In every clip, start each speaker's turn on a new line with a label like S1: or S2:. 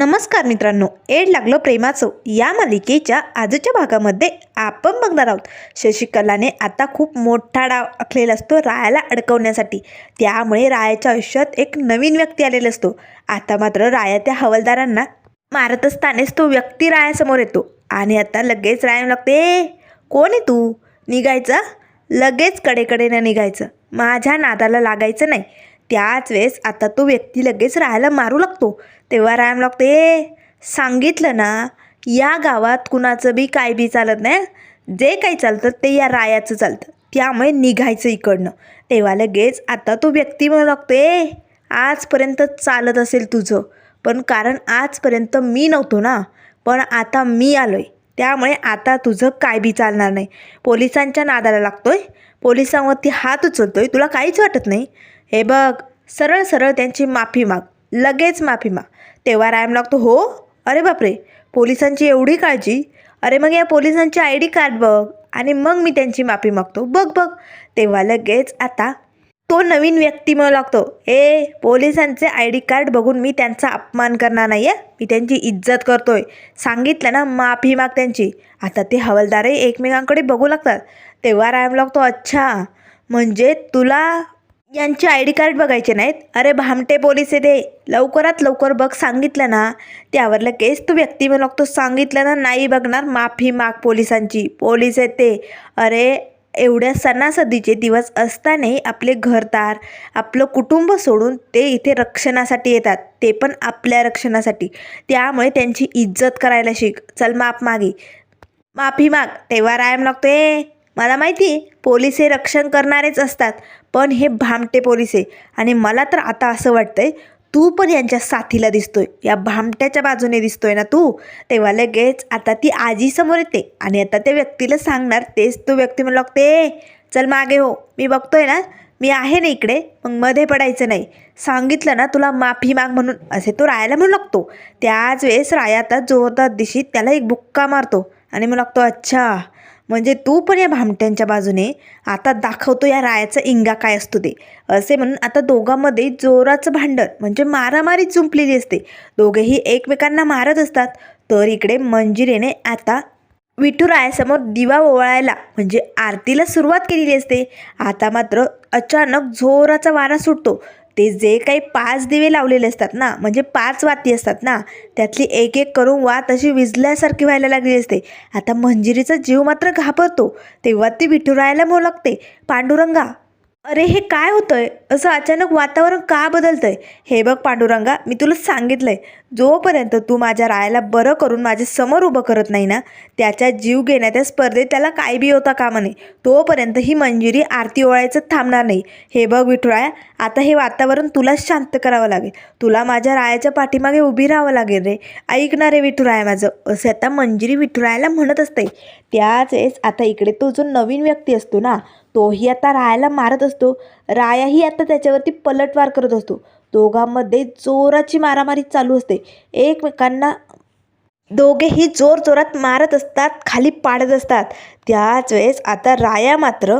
S1: नमस्कार मित्रांनो एड लागलो प्रेमाचं. या मालिकेच्या आजच्या भागामध्ये आपण बघणार आहोत शशिकलाने आता खूप मोठा डाव आखलेला असतो रायाला अडकवण्यासाठी. त्यामुळे रायाच्या आयुष्यात एक नवीन व्यक्ती आलेला असतो. आता मात्र राया त्या हवालदारांना मारत असतानाच तो व्यक्ती रायासमोर येतो. आणि आता लगेच राया लागते "ए, कोण आहे तू? निघायचं? लगेच कडेकडेनं निघायचं. माझ्या नादाला लागायचं नाही. त्याच वेळेस आता तो व्यक्ती लगेच राहायला मारू लागतो. तेव्हा राम लागते "ए, सांगितलं ना या गावात कुणाचं बी काय बी चालत नाही जे काही चालतं ते या रायाचं चालतं. त्यामुळे निघायचं इकडनं. तेव्हा लगेच आता तो व्यक्ती म्हणू लागतो "ए, आजपर्यंत चालत असेल तुझं पण कारण आजपर्यंत मी नव्हतो ना पण आता मी आलो आहे त्यामुळे आता तुझं काय बी चालणार नाही. पोलिसांच्या नादाला लागतोय. पोलिसांवरती हात उचलतोय. तुला काहीच वाटत नाही. हे बघ सरळ सरळ त्यांची माफी माग लगेच माफी माग. तेव्हा रायम लागतो हो? अरे बापरे! पोलिसांची एवढी काळजी? अरे मग या पोलिसांची आय डी कार्ड बघ आणि मग मी त्यांची माफी मागतो. बघ बघ. तेव्हा लगेच आता तो नवीन व्यक्ती म्हणू लागतो ए पोलिसांचे आय डी कार्ड बघून मी त्यांचा अपमान करणार नाही आहे मी त्यांची इज्जत करतोय. सांगितलं ना माफी माग त्यांची. आता ते हवालदारही एकमेकांकडे बघू लागतात. तेव्हा रायम लागतो अच्छा म्हणजे तुला यांचे आय डी कार्ड बघायचे नाहीत? अरे भामटे पोलीस येते लवकरात लवकर बघ सांगितलं ना. त्यावर लगेच तू व्यक्ती म्हणू लागतो सांगितलं ना नाही बघणार. माफी माग पोलिसांची. पोलीस येते अरे एवढ्या सणासदीचे दिवस असतानाही आपले घरदार आपलं कुटुंब सोडून ते इथे रक्षणासाठी येतात. ते पण आपल्या रक्षणासाठी. त्यामुळे त्यांची इज्जत करायला शिक. चल माप मागे. माफी माग. तेव्हा रायम लागतो ए मला माहिती आहे पोलीस हे रक्षण करणारेच असतात पण हे भामटे पोलीस. आहे आणि मला तर आता असं वाटतंय तू पण यांच्या साथीला दिसतोय. या भामट्याच्या बाजूने दिसतोय ना तू? तेव्हा लगेच आता ती आजी समोर येते. आणि आता त्या व्यक्तीला सांगणार तेच तो व्यक्ती म्हणू लागते चल मागे हो. मी बघतोय ना मी आहे ना इकडे मग मध्ये पडायचं नाही. सांगितलं ना तुला माफी माग म्हणून. असे तो रायाला म्हणू लागतो. त्याच वेळेस राया आता जोरदार दिशीत त्याला एक बुक्का मारतो. आणि म्हणू लागतो अच्छा म्हणजे तू पण या भामट्यांच्या बाजूने आता दाखवतो या रायाचा इंगा काय असतो ते. असे म्हणून आता दोघांमध्ये जोराचं भांडण म्हणजे मारामारी जुंपलेली असते. दोघेही एकमेकांना मारत असतात. तर इकडे मंजिरेने आता विठुरायासमोर दिवा ओवाळायला म्हणजे आरतीला सुरुवात केलेली असते. आता मात्र अचानक जोराचा वारा सुटतो. ते जे काही पाच दिवे लावलेले असतात ना म्हणजे पाच वाती असतात ना त्यातली एक एक करून वात अशी विजल्यासारखी व्हायला लागली असते. आता मंजिरीचा जीव मात्र घाबरतो. तेव्हा ती विठुरायाला मोलकते पांडुरंगा अरे हे काय होतंय? असं अचानक वातावरण का बदलतंय? हे बघ पांडुरंगा मी तुला सांगितलंय जोपर्यंत तू माझ्या रायाला बरं करून माझ्यासमोर उभं करत नाही ना त्याच्या जीव घेण्याच्या स्पर्धेत त्याला काय बी होता कामा नये. तोपर्यंत ही मंजिरी आरती ओळायचं थांबणार नाही. हे बघ विठुराया आता हे वातावरण तुला शांत करावं लागेल. तुला माझ्या रायाच्या पाठीमागे उभी राहावं लागेल रे. ऐकणार रे विठुराया माझं असं आता मंजिरी विठुरायाला म्हणत असते त्याच वेळेस आता इकडे तो जो नवीन व्यक्ती असतो ना तोही आता रायाला मारत असतो. रायाही आता त्याच्यावरती पलटवार करत असतो. दोघांमध्ये जोराची मारामारी चालू असते. एकमेकांना दोघेही जोर जोरात मारत असतात खाली पाडत असतात. त्याच वेळेस आता राया मात्र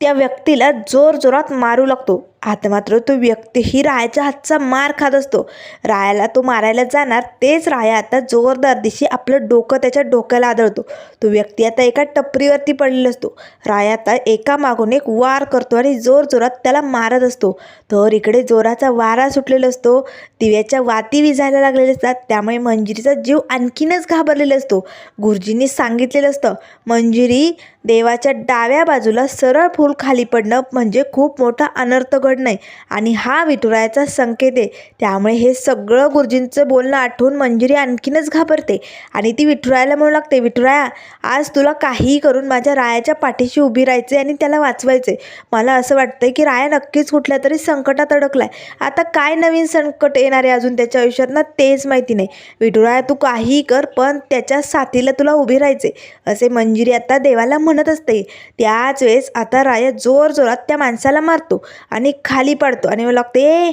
S1: त्या व्यक्तीला जोर जोरात मारू लागतो. आता मात्र तो व्यक्तीही रायाच्या हातचा मार खात असतो. रायाला तो मारायला जाणार तेच राया आता जोरदार दिशी आपलं डोकं त्याच्या डोक्याला आदळतो. तो व्यक्ती आता एका टपरीवरती पडलेला असतो. राया आता एका मागून एक वार करतो आणि जोर जोरात त्याला मारत असतो. तर इकडे जोराचा वारा सुटलेला असतो. दिव्याच्या वाती विझायला लागलेल्या असतात. त्यामुळे मंजिरीचा जीव आणखीनच घाबरलेला असतो. गुरुजींनी सांगितलेलं असतं मंजिरी देवाच्या डाव्या बाजूला सरळ फूल खाली पडणं म्हणजे खूप मोठा अनर्थ नाही. आणि हा विठुरायाचा संकेत आहे. त्यामुळे हे सगळं गुरुजींचं बोलणं आठवून मंजिरी आणखीनच घाबरते. आणि ती विठुरायाला म्हणू लागते विठुराया आज तुला काहीही करून माझ्या रायाच्या पाठीशी उभी राहायचे आणि त्याला वाचवायचे मला असं वाटतंय की राया नक्कीच कुठल्या तरी संकटात अडकलाय. आता काय नवीन संकट येणार आहे अजून त्याच्या आयुष्यात ना तेच माहिती नाही. विठुराया तू काहीही कर पण त्याच्या साथीला तुला उभी राहायचे असे मंजिरी आता देवाला म्हणत असते. त्याच वेळेस आता राया जोर जोरात त्या माणसाला मारतो. आणि खाली पडतो. आणि मला लागतो "ए,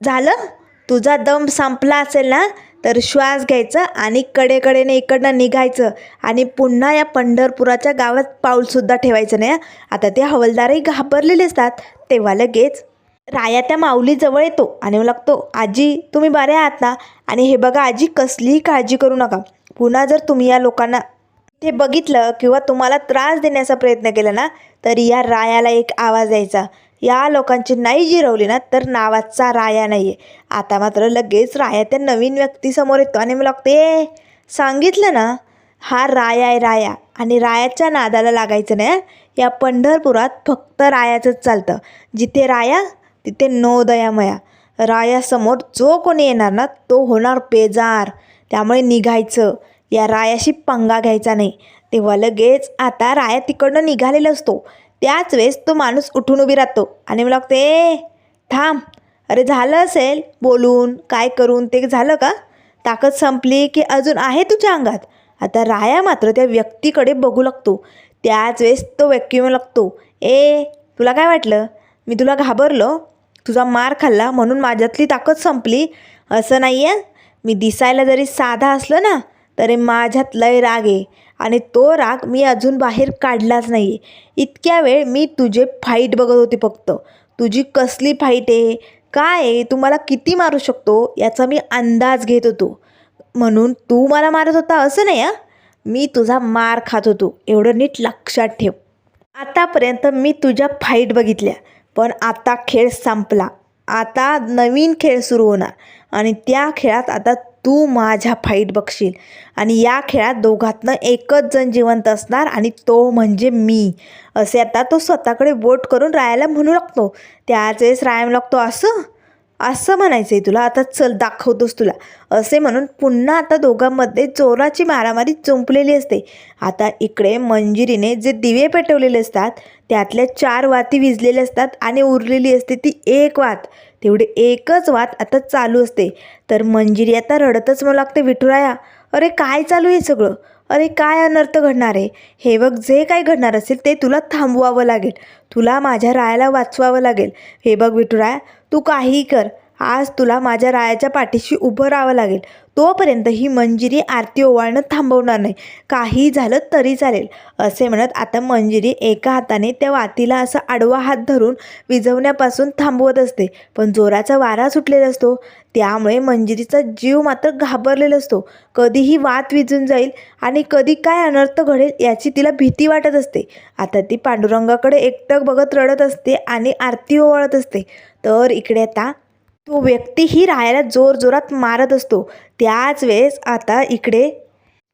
S1: झालं? तुझा दम संपला असेल ना तर श्वास घ्यायचा आणि कडेकडेने इकडनं निघायचं आणि पुन्हा या पंढरपुराच्या गावात पाऊलसुद्धा ठेवायचं नाही आता ते हवालदारही घाबरलेले असतात तेव्हा लगेच राया त्या माऊलीजवळ येतो आणि मग लागतो आजी तुम्ही बरे आहात ना? आणि हे बघा आजी कसलीही काळजी करू नका. पुन्हा जर तुम्ही या लोकांना ते बघितलं किंवा तुम्हाला त्रास देण्याचा प्रयत्न केला ना तर या रायाला एक आवाज यायचा या लोकांची नाही जिरवली ना तर नावाचा राया नाही आहे आता मात्र लगेच राया त्या नवीन व्यक्तीसमोर येतो आणि मला ते सांगितलं ना हा राया आहे राया आणि रायाच्या नादाला लागायचं नाही या पंढरपुरात फक्त रायाचंच चालतं. जिथे राया तिथे नो दयामया रायासमोर जो कोणी येणार ना तो होणार बेजार. त्यामुळे निघायचं. या रायाशी पंगा घ्यायचा नाही. तेव्हा लगेच आता राया तिकडनं निघालेला असतो. त्याच वेळेस तो माणूस उठून उभी राहतो. आणि मला लागते "ए, थांब. अरे झालं असेल. बोलून काय करून ते झालं का? ताकद संपली की अजून आहे तुझ्या अंगात? आता राया मात्र त्या व्यक्तीकडे बघू लागतो. त्याच वेळेस तो व्यक्ती लागतो. ए तुला काय वाटलं? मी तुला घाबरलो. तुझा मार खाल्ला. म्हणून माझ्यातली ताकद संपली. असं नाही आहे मी दिसायला जरी साधा असलो ना तरी माझ्यात लय राग आहे. आणि तो राग मी अजून बाहेर काढलाच नाही आहे इतक्या वेळ मी तुझे फाईट बघत होते फक्त. तुझी कसली फाईट आहे? काय आहे? तू मला किती मारू शकतो? याचा मी अंदाज घेत होतो. म्हणून तू मला मारत होता असं नाही हां? मी तुझा मार खात होतो. एवढं नीट लक्षात ठेव. आतापर्यंत मी तुझ्या फाईट बघितल्या. पण आता खेळ संपला. आता नवीन खेळ सुरू होणार. आणि त्या खेळात आता तू माझ्या फाईट बघशील. आणि या खेळात दोघातनं एकच जण जिवंत असणार आणि तो म्हणजे मी. असे आता तो स्वतःकडे बोट करून रायाला म्हणू लागतो. त्याच वेळेस राया लागतो असं? असं म्हणायचं आहे तुला? आता चल दाखवतोस तुला. असे म्हणून पुन्हा आता दोघांमध्ये जोराची मारामारी जुंपलेली असते. आता इकडे मंजिरीने जे दिवे पेटवलेले असतात त्यातल्या चार वाती विजलेल्या असतात आणि उरलेली असते ती एक वात. तेवढी एकच वात आता चालू असते. तर मंजिरी आता रडतच मला लागते विठुराया अरे काय चालू आहे सगळं? अरे काय अनर्थ घडणार आहे? हे बघ जे काय घडणार असेल ते तुला थांबवावं लागेल. तुला माझ्या रायाला वाचवावं लागेल. हे बघ विठुराया तू काहीही कर. आज तुला माझ्या रायाच्या पाठीशी उभं राहावं लागेल. तोपर्यंत ही मंजिरी आरती ओवाळणं थांबवणार नाही. काही झालं तरी चालेल. असे म्हणत आता मंजिरी एका हाताने त्या वातीला असा आडवा हात धरून विझवण्यापासून थांबवत असते. पण जोराचा वारा सुटलेला असतो. त्यामुळे मंजिरीचा जीव मात्र घाबरलेला असतो. कधीही वात विझून जाईल आणि कधी काय अनर्थ घडेल याची तिला भीती वाटत असते. आता ती पांडुरंगाकडे एकटक बघत रडत असते आणि आरती ओवाळत असते. तर इकडे आता तो व्यक्ती ही रायाला जोर जोरात मारत असतो. त्याच वेळेस आता इकडे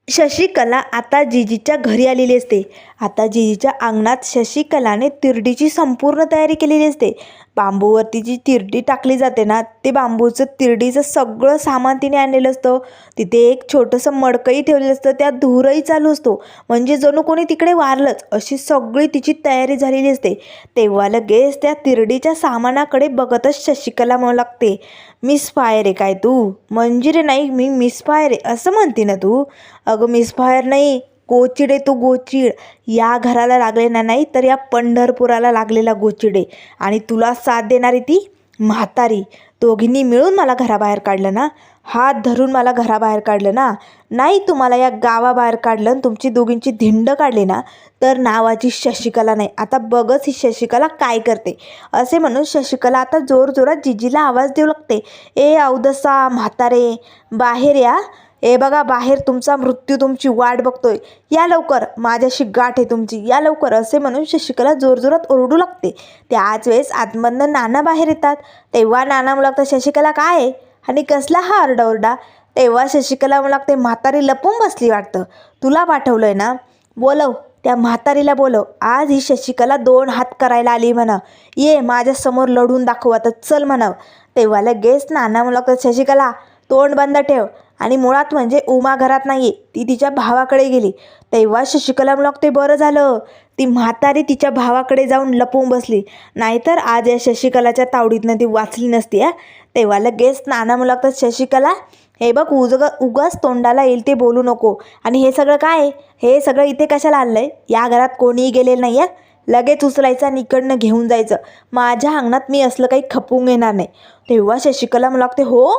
S1: शशिकला आता जिजीच्या घरी आलेली असते. आता जिजीच्या अंगणात शशिकलाने तिरडीची संपूर्ण तयारी केलेली असते. बांबूवरती जी तिरडी टाकली जाते ना ते बांबूचं तिरडीचं सगळं सामान तिने आणलेलं असतं. तिथे एक छोटंसं मडकंही ठेवलेलं असतं. त्यात धुरही चालू असतो. म्हणजे जणू कोणी तिकडे वारलंच अशी सगळी तिची तयारी झालेली असते. तेव्हा लगेच त्या तिरडीच्या सामानाकडे बघतच शशिकला म्हणू लागते मिस फायर आहे काय तू? मंजिरे नाही मी मिस फायर आहे. असं म्हणते ना तू? अगं मिस फायर नाही. गोचिडे तू गोचिड. या घराला लागले ना नाही तर या पंढरपुराला लागलेला गोचिडे. आणि तुला साथ देणारी ती म्हातारी. दोघींनी मिळून मला घराबाहेर काढलं ना? हात धरून मला घराबाहेर काढलं ना? नाही तुम्हाला या गावाबाहेर काढलं आणि तुमची दोघींची धिंड काढली ना? तर नावाची शशिकला नाही. आता बघच ही शशिकला काय करते. असे म्हणून शशिकला आता जोरजोरात जिजीला आवाज देऊ लागते. ए अवदसा म्हातारे बाहेर या. ए बघा बाहेर तुमचा मृत्यू तुमची वाट बघतोय. या लवकर माझ्याशी गाठ आहे तुमची. या लवकर असे म्हणून शशिकला जोरजोरात ओरडू लागते. त्याच वेळेस आतमधनं नाना बाहेर येतात. तेव्हा नाना म्हणू लागतं शशिकला काय आहे? आणि कसला हा आरडाओरडा? तेव्हा शशिकला म्हणू लागते म्हातारी लपून बसली वाटतं. तुला पाठवलं आहे ना? बोलव त्या म्हातारीला बोलव. आज ही शशिकला दोन हात करायला आली म्हणा. ये माझ्यासमोर लढून दाखव आता. चल म्हणाव तेव्हा लगेच नाना म्हणू शशिकला तोंड बंद ठेव. आणि मुळात म्हणजे उमा घरात नाही ती तिच्या भावाकडे गेली. तेव्हा शशिकला म्हणू ते बरं झालं. ती म्हातारी तिच्या भावाकडे जाऊन लपवून बसली. नाहीतर आज या शशिकलाच्या तावडीतनं ती वाचली नसती हा? तेव्हा लगेच नाना मुलागतात शशिकला हे बघ उजग उगाच तोंडाला येईल ते बोलू नको. आणि हे सगळं काय? हे सगळं इथे कशाला आणलं आहे या घरात कोणीही गेलेलं नाही आहे लगेच उचलायचं आणि इकडनं घेऊन जायचं. माझ्या अंगणात मी असलं काही खपवून घेणार नाही. तेव्हा शशिकला मला लागते हो?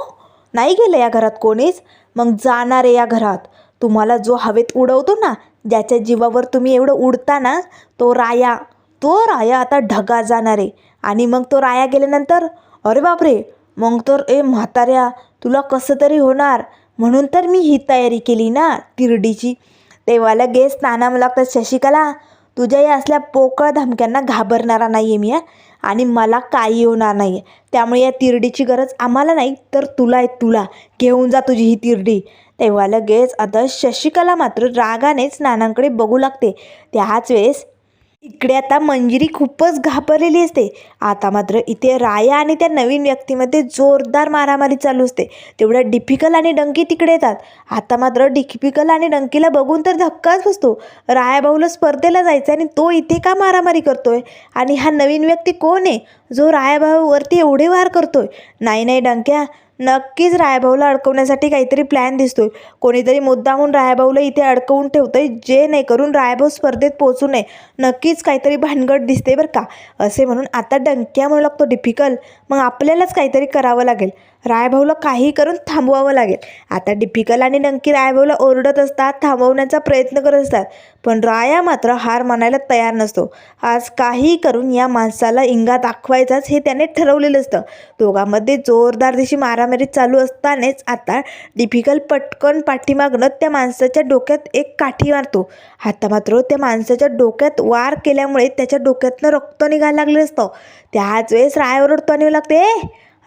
S1: नाही गेलं या घरात कोणीच? मग जाणार आहे या घरात. तुम्हाला जो हवेत उडवतो ना ज्याच्या जीवावर तुम्ही एवढं उडता ना तो राया. तो राया आता ढगा जाणार आहे. आणि मग तो राया गेल्यानंतर अरे बापरे मग तर ए म्हाताऱ्या तुला कसं तरी होणार? म्हणून तर मी ही तयारी केली ना तिरडीची. तेव्हा लगेच नाना मला लागतात शशिकला तुझ्या या असल्या पोकळ धमक्यांना घाबरणारा नाही आहे मी हा. आणि मला काही होणार नाही आहे त्यामुळे या तिरडीची गरज आम्हाला नाही तर तुला आहे तुला. घेऊन जा तुझी ही तिरडी. तेव्हा लगेच आता शशिकला मात्र रागानेच नानांकडे बघू लागते. त्याच वेळेस इकडे आता मंजिरी खूपच घाबरलेली असते. आता मात्र इथे राया आणि त्या नवीन व्यक्तीमध्ये जोरदार मारामारी चालू असते. तेवढ्या डिफिकल आणि डंकी तिकडे येतात. आता मात्र डिफिकल आणि डंकीला बघून तर धक्काच बसतो. राया भाऊला स्पर्धेला जायचं आणि तो इथे का मारामारी करतोय? आणि हा नवीन व्यक्ती कोण आहे? जो राया भाऊवरती एवढे वार करतोय. नाही नाही डंक्या. नक्कीच रायभाऊला अडकवण्यासाठी काहीतरी प्लॅन दिसतोय. कोणीतरी मुद्दामून रायभाऊला इथे अडकवून ठेवतंय जे नाही करून रायभाऊ स्पर्धेत पोहोचू नये. नक्कीच काहीतरी भानगड दिसते बरं का. असे म्हणून आता डंक्या म्हणू लागतो डिफिकल्ट मग आपल्यालाच काहीतरी करावं लागेल. रायभाऊला काही करून थांबवावं लागेल. आता डिफिकल आणि नंकी रायभाऊला ओरडत असतात थांबवण्याचा प्रयत्न करत असतात पण राया मात्र हार मानायला तयार नसतो. आज काही करून या माणसाला इंगा दाखवायचाच हे त्याने ठरवलेलं असतं. दोघांमध्ये जोरदार दिशी मारामारी चालू असतानाच आता डिफिकल पटकन पाठीमागणं त्या माणसाच्या डोक्यात एक काठी मारतो. आता मात्र त्या माणसाच्या डोक्यात वार केल्यामुळे त्याच्या डोक्यातनं रक्त निघायला लागलं असतं. त्याच वेळेस रायावर ओरडतो लागते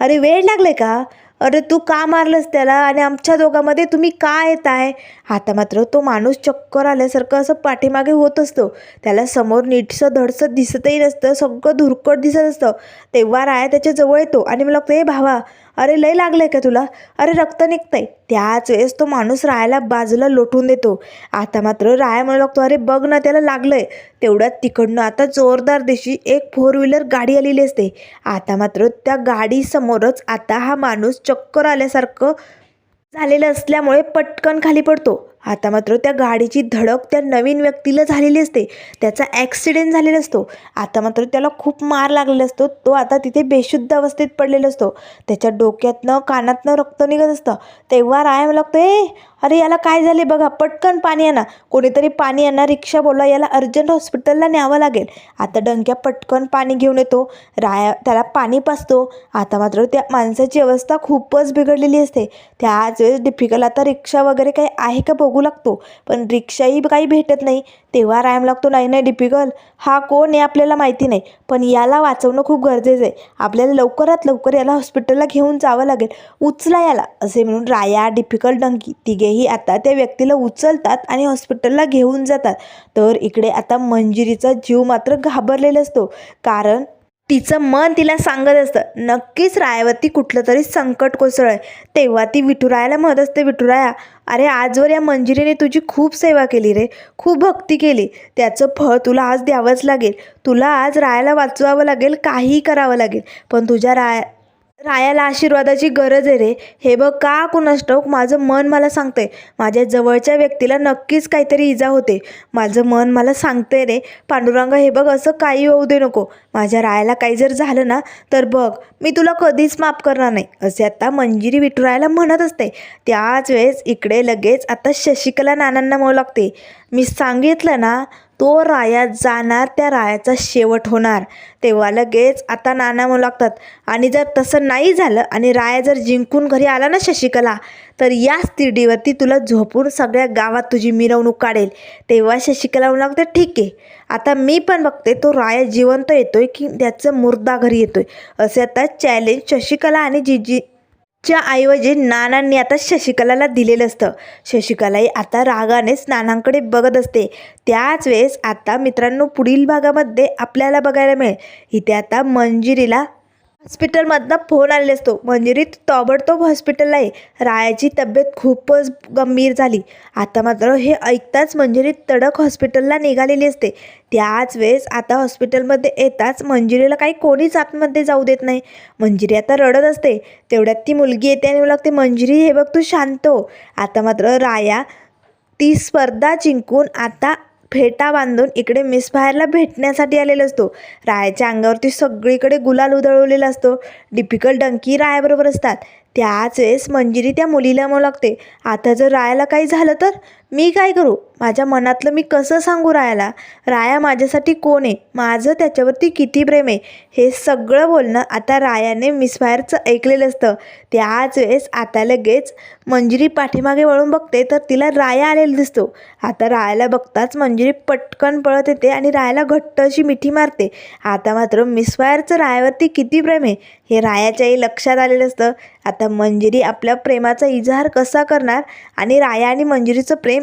S1: अरे वेळ लागले का? अरे तू का मारलंस त्याला? आणि आमच्या दोघांमध्ये तुम्ही का येत आहे आता मात्र तो माणूस चक्कर आल्यासारखं असं पाठीमागे होत असतो. त्याला समोर नीटसं धडसं दिसतही नसतं. सगळं धुरकट दिसत असतं. तेव्हा राया त्याच्याजवळ येतो आणि मला लागतं हे भावा अरे लय लागलंय का तुला? अरे रक्त निघतंय. त्याच वेळेस तो माणूस रायाला बाजूला लोटून देतो. आता मात्र राया म्हणू लागतो अरे बघ ना त्याला लागलंय. तेवढ्यात तिकडनं आता जोरदार दिशी एक फोर व्हीलर गाडी आलेली असते. आता मात्र त्या गाडीसमोरच आता हा माणूस चक्कर आल्यासारखं झालेलं असल्यामुळे पटकन खाली पडतो. आता मात्र त्या गाडीची धडक त्या नवीन व्यक्तीला झालेली असते. त्याचा ॲक्सिडेंट झालेला असतो. आता मात्र त्याला खूप मार लागलेला असतो. तो आता तिथे बेशुद्ध अवस्थेत पडलेला असतो. त्याच्या डोक्यातनं कानातनं रक्त निघत असतं. तेव्हा राय मला लागतो ए अरे याला काय झाले बघा पटकन पाणी आणा. कोणीतरी पाणी आणा रिक्षा बोला याला अर्जंट हॉस्पिटलला न्यावं लागेल. आता डंक्या पटकन पाणी घेऊन येतो. राया त्याला पाणी पाचतो आता मात्र त्या माणसाची अवस्था खूपच बिघडलेली असते. त्याच वेळेस डिफिकल्ट आता रिक्षा वगैरे काही आहे का बघू? लागतो. पण रिक्षाही काही भेटत नाही. तेव्हा रायम लागतो नाही नाही डिफिकल हा कोण आहे आपल्याला माहिती नाही. पण याला वाचवणं खूप गरजेचं आहे. आपल्याला लवकरात लवकर याला हॉस्पिटलला घेऊन जावं लागेल. उचला याला असे म्हणून राया डिफिकल्ट डंकी तिघेही आता त्या व्यक्तीला उचलतात आणि हॉस्पिटलला घेऊन जातात. तर इकडे आता मंजिरीचा जीव मात्र घाबरलेला असतो. कारण तिचं मन तिला सांगत असतं. नक्कीच रायावरती कुठलं तरी संकट कोसळ आहे तेव्हा ती विठुरायाला म्हणत असते विठुराया अरे आजवर या मंजिरीने तुझी खूप सेवा केली रे. खूप भक्ती केली. त्याचं फळ तुला आज द्यावंच लागेल. तुला आज रायाला वाचवावं लागेल काहीही करावं लागेल. पण तुझ्या राया रायाला आशीर्वादाची गरज आहे रे. हे बघ का कुणास ठाऊक माझं मन मला सांगतंय. माझ्या जवळच्या व्यक्तीला नक्कीच काहीतरी इजा होते. माझं मन मला सांगतंय रे पांडुरंग हे बघ असं काही होऊ दे नको. माझ्या रायाला काही जर झालं ना तर बघ मी तुला कधीच माफ करणार नाही. असे आता मंजिरी विठुरायाला म्हणत असते. त्याच वेळेस इकडे लगेच आता शशिकला नानांना म्हणू लागते. मी सांगितलं ना तो राया जाणार त्या रायाचा शेवट होणार. तेव्हा लगेच आता नाना म्हणू लागतात आणि जर तसं नाही झालं आणि राया जर जिंकून घरी आला ना शशिकला तर या तिरडीवरती तुला झोपून सगळ्या गावात तुझी मिरवणूक काढेल. तेव्हा शशिकला म्हणू लागते ठीक आहे आता मी पण बघते तो राया जिवंत येतोय की त्याचं मुर्दा घरी येतोय. असे आता चॅलेंज शशिकला आणि जिजी च्या ऐवजी नानांनी आता शशिकलाला दिलेलं असतं. शशिकलाही आता रागानेच नानांकडे बघत असते. त्याच वेळेस आता मित्रांनो पुढील भागामध्ये आपल्याला बघायला मिळेल. इथे आता मंजिरीला हॉस्पिटलमधनं फोन आलेला असतो. मंजुरीत ताबडतोब हॉस्पिटलला आहे रायाची तब्येत खूपच गंभीर झाली. आता मात्र हे ऐकताच मंजिरी तडक हॉस्पिटलला निघालेली असते. त्याच वेळेस आता हॉस्पिटलमध्ये येताच मंजिरीला काही कोणीच आतमध्ये जाऊ देत नाही. मंजिरी आता रडत असते. तेवढ्यात ती मुलगी येते आणि लागते मंजिरी हे बघ तू शांत हो. आता मात्र राया ती स्पर्धा जिंकून आता फेटा बांधून इकडे मिस बाहेरला भेटण्यासाठी आलेला असतो. रायाच्या अंगावरती सगळीकडे गुलाल उधळवलेला असतो. डिफिकल्ट डंकी रायाबरोबर असतात. त्याच वेळेस मंजिरी त्या मुलीला म्हणू लागते. आता जर रायाला काही झालं तर? मी काय करू? माझ्या मनातलं मी कसं सांगू रायाला? राया माझ्यासाठी कोण आहे? माझं त्याच्यावरती किती प्रेम आहे? हे सगळं बोलणं आता रायाने मिसफायरचं ऐकलेलं असतं. त्याच वेळेस आता लगेच मंजिरी पाठीमागे वळून बघते तर तिला राया आलेला दिसतो. आता रायाला बघताच मंजिरी पटकन पळत येते आणि रायाला घट्ट अशी मिठी मारते. आता मात्र मिसफायरचं रायावरती किती प्रेम आहे? हे रायाच्याही लक्षात आलेलं असतं. आता मंजिरी आपल्या प्रेमाचा इजहार कसा करणार? आणि राया आणि मंजिरीचं प्रेम